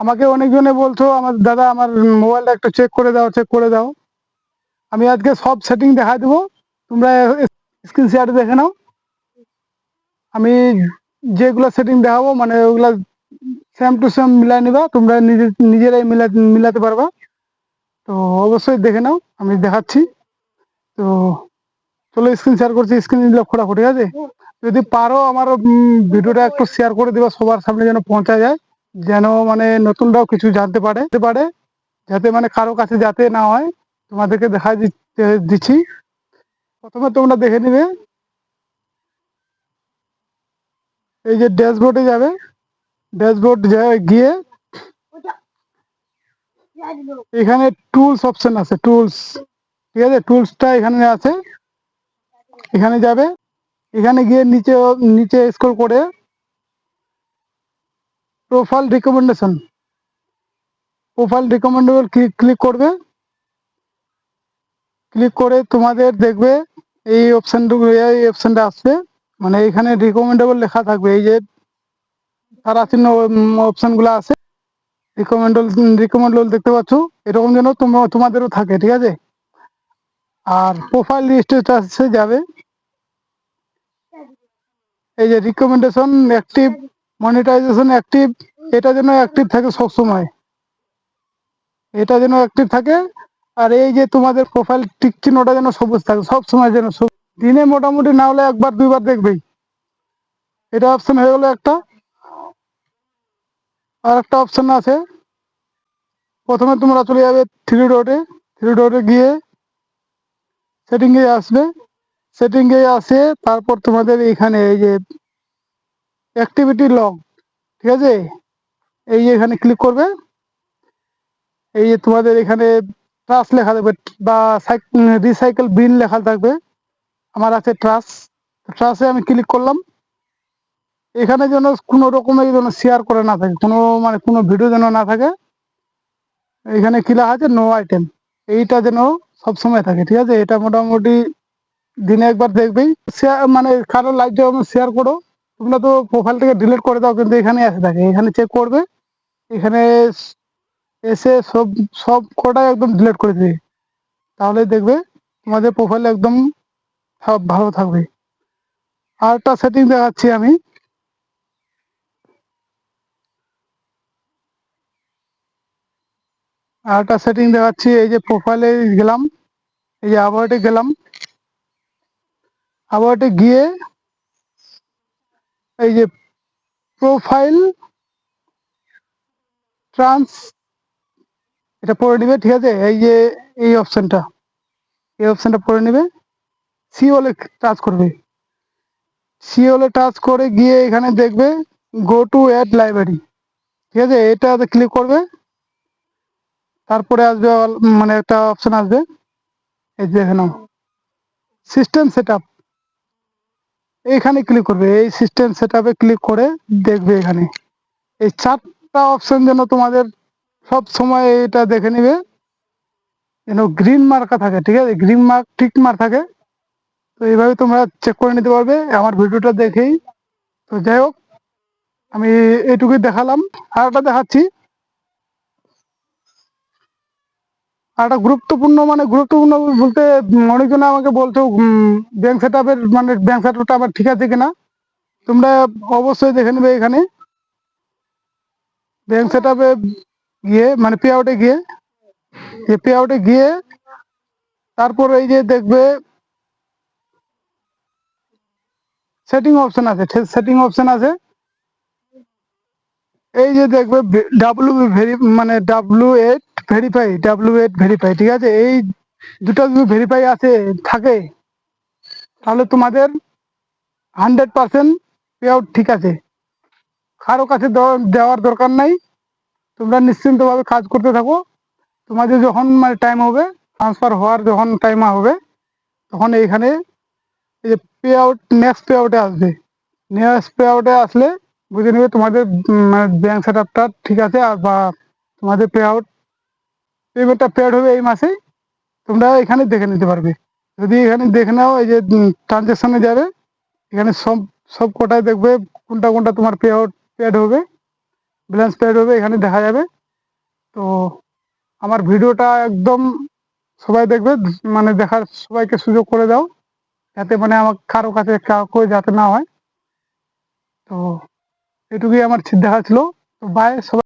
আমাকে অনেকজনে বলছো আমার দাদা, আমার মোবাইলটা একটু চেক করে দাও চেক করে দাও। আমি আজকে সব সেটিং দেখা দেবো। তোমরা স্ক্রিন শেয়ারে দেখে নাও। আমি যেগুলো সেটিং দেখাবো মানে ওগুলা সেম টু সেম মিলাই নিবা। তোমরা নিজে, নিজেরাই মিলা, মিলাতে পারবা। তো অবশ্যই দেখে নাও, আমি দেখাচ্ছি। তো চলো স্ক্রিন শেয়ার করছি স্ক্রিন লক্ষ্য রাখো ঠিক আছে? যদি পারো আমার ভিডিওটা একটু শেয়ার করে দিবা, সবার সামনে যেন পৌঁছা যায়। যেন মানে নতুনরাও কিছু জানতে পারে পারে, যাতে মানে কারও কাছে যাতে না হয়, তোমাদেরকে দেখা দিচ্ছে। প্রথমে তোমরা দেখে নিবে। এই যে ড্যাশবোর্ডে যাবে। ড্যাশবোর্ড গিয়ে এখানে টুলস অপশন আছে, টুলস। ঠিক আছে? টুলসটা এখানে আছে। এখানে যাবে। এখানে গিয়ে নিচে নিচে স্ক্রল করে profile recommendation profile recommendable click করবে। ক্লিক করে তোমাদের দেখবে এই অপশানটুকু এই অপশানটা আসবে। মানে এখানে রিকমেন্ডেবল লেখা থাকবে, এই যে তারা চিহ্ন অপশানগুলো আছে। রিকমেন্ডেবল রিকমেন্ডেবল দেখতে পাচ্ছ। এরকম যেন তোমাদেরও থাকে, ঠিক আছে? আর প্রোফাইল স্টেটাসে যাবে। এই যে রিকমেন্ডেশন অ্যাক্টিভ মনিটাইজেশন অ্যাক্টিভ এটা যেন অ্যাক্টিভ থাকে সব সময় এটা যেন অ্যাক্টিভ থাকে, আর এই যে তোমাদের প্রোফাইল টিক চিহ্নটা যেন সবুজ থাকে সব সময় যেন দিনে মোটামুটি না হলে একবার, দুইবার দেখবেই। এটা অপশন হয়ে গেলো একটা। আর একটা অপশন আছে। প্রথমে তোমরা চলে যাবে থ্রি ডটে থ্রি ডটে গিয়ে সেটিংয়ে আসবে। সেটিংয়ে আসে, তারপর তোমাদের এখানে এই যে অ্যাক্টিভিটি লগ ঠিক আছে? এই এখানে ক্লিক করবে। এই যে তোমাদের এখানে ট্রাস লেখা থাকবে বা রিসাইকেল বিন লেখা থাকবে। আমার আছে ট্রাস ট্রাসে আমি ক্লিক করলাম। এখানে যেন কোনো রকমের যেন শেয়ার করে না থাকে, কোনো মানে কোনো ভিডিও যেন না থাকে। এখানে কি লেখা আছে? নো আইটেম এইটা যেন সব সময় থাকে, ঠিক আছে? এটা মোটামুটি দিনে একবার দেখবেই। শেয়ার মানে কারও লাইভ যখন শেয়ার করো তোমরা তো প্রোফাইল থেকে ডিলিট করে দাও, কিন্তু এখানে আসে থাকে এখানে চেক করবে, এখানে এসে সব সব কটাই একদম ডিলিট করে দেবে। তাহলে দেখবে তোমাদের প্রোফাইল একদম সব ভালো থাকবে। আর একটা সেটিং দেখাচ্ছি আমি। আর একটা সেটিং দেখাচ্ছি, এই যে প্রোফাইলে গেলাম, এই যে আবহাওয়াতে গেলাম। আবহাওয়াতে গিয়ে এই যে প্রোফাইল ট্রান্স এটা পড়ে নিবে, ঠিক আছে? এই যে, এই অপশনটা এই অপশনটা পড়ে নিবে। সিওলে টাচ করবে। সিওলে টাচ করে গিয়ে এখানে দেখবে গো টু অ্যাড লাইব্রেরি ঠিক আছে? এটাতে ক্লিক করবে। তারপরে আসবে মানে একটা অপশন আসবে। এই যে এখানে। সিস্টেম সেট আপ এইখানে ক্লিক করবে, এই সিস্টেম সেট ক্লিক করে দেখবে এখানে। এই চারটা অপশন যেন তোমাদের সব সময় এটা দেখে নিবে। যেন গ্রিন মার্কা থাকে, ঠিক আছে? গ্রিন মার্ক টিক মার্ক থাকে। তো এইভাবে তোমরা চেক করে নিতে পারবে। আমার ভিডিওটা দেখেই। তো যাই হোক, আমি এইটুকুই দেখালাম। আর একটা দেখাচ্ছি আর একটা গুরুত্বপূর্ণ মানে গুরুত্বপূর্ণ বলতে অনেকজনে আমাকে বলছো ব্যাংক সেট মানে ব্যাংক সেট আবার ঠিক আছে কিনা? তোমরা অবশ্যই দেখে নেবে এখানে। ব্যাংক সেট গিয়ে মানে পে আউটে গিয়ে, যে পে আউটে গিয়ে, তারপর এই যে দেখবে সেটিং অপশন আছে সেটিং অপশন আছে। এই যে দেখবে ডাব্লু ভেরি মানে W eight verify W eight verify ঠিক আছে? এই দুটো যদি ভেরিফাই আছে থাকে, তাহলে তোমাদের হান্ড্রেড পার্সেন্ট পে আউট ঠিক আছে। কারও কাছে দেওয়া- দেওয়ার দরকার নাই। তোমরা নিশ্চিন্তভাবে কাজ করতে থাকো। তোমাদের যখন মানে টাইম হবে ট্রান্সফার হওয়ার যখন টাইম হবে, তখন এইখানে এই যে পে আউট নেক্সট পে আউটে আসবে। নেক্সট পে আউটে আসলে বুঝে নেবে তোমাদের ব্যাংক সেট আপটা ঠিক আছে, আর বা তোমাদের পে আউট পেমেন্টটা পেড হবে এই মাসেই, তোমরা এখানে দেখে নিতে পারবে। যদি এখানে দেখে নাও, এই যে ট্রানজ্যাকশনে যাবে, এখানে সব সব কটাই দেখবে কোনটা কোনটা তোমার পে পেড হবে ব্যালেন্স পেড হবে, এখানে দেখা যাবে। তো আমার ভিডিওটা একদম সবাই দেখবে মানে দেখার সবাইকে সুযোগ করে দাও, যাতে মানে আমার কারও কাছে কাউকে যাতে না হয়। তো এটুকুই আমার দেখা ছিল। তো বাই সবাই